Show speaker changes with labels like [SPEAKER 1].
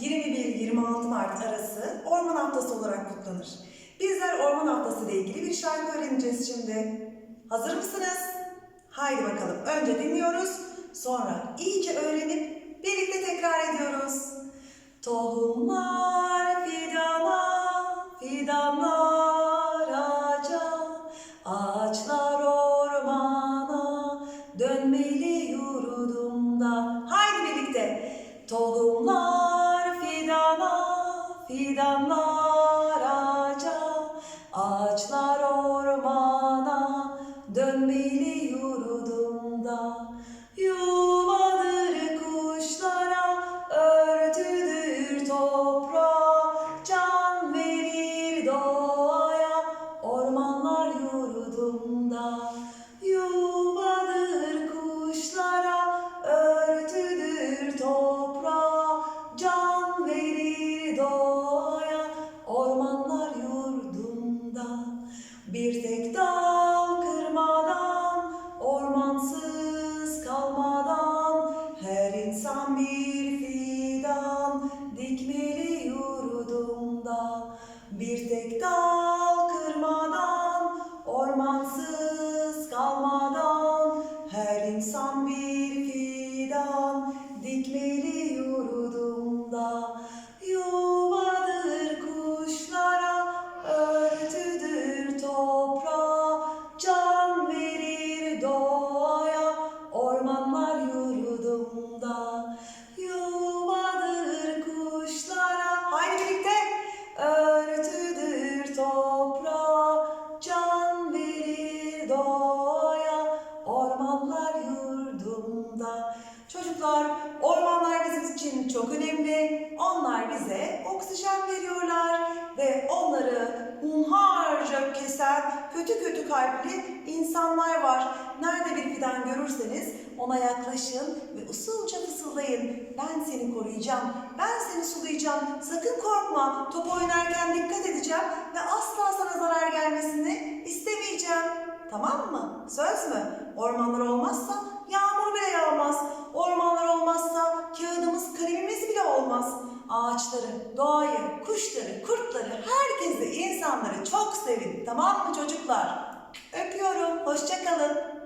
[SPEAKER 1] 21-26 Mart arası Orman Haftası olarak kutlanır. Bizler Orman Haftası ile ilgili bir şarkı öğreneceğiz şimdi. Hazır mısınız? Haydi bakalım. Önce dinliyoruz, sonra iyice öğrenip birlikte tekrar ediyoruz. Tohumlar fidana, fidanlar ağaca, ağaçlar ormana, dönmeli yurdumda. Haydi birlikte. Tohumlar fidanlar ağaca, ağaçlar ormana, dönmeli yurdumda. Yuvadır Bir tek dal kırmadan, ormansız kalmadan, her insan bir fidan dikmeli yurdumda. Bir tek dal kırmadan, ormansız kalmadan, her insan bir ormanlar yurdumda. Çocuklar, ormanlar bizim için çok önemli. Onlar bize oksijen veriyorlar ve onları hunharca kesen kötü kötü kalpli insanlar var. Nerede bir fidan görürseniz ona yaklaşın ve usulca fısıldayın. Ben seni koruyacağım, ben seni sulayacağım. Sakın korkma, top oynarken dikkat edeceğim ve asla sana zarar. Tamam mı? Söz mü? Ormanlar olmazsa yağmur bile yağmaz. Ormanlar olmazsa kağıdımız, kalemimiz bile olmaz. Ağaçları, doğayı, kuşları, kurtları, herkesi, insanları çok sevin. Tamam mı çocuklar? Öpüyorum. Hoşça kalın.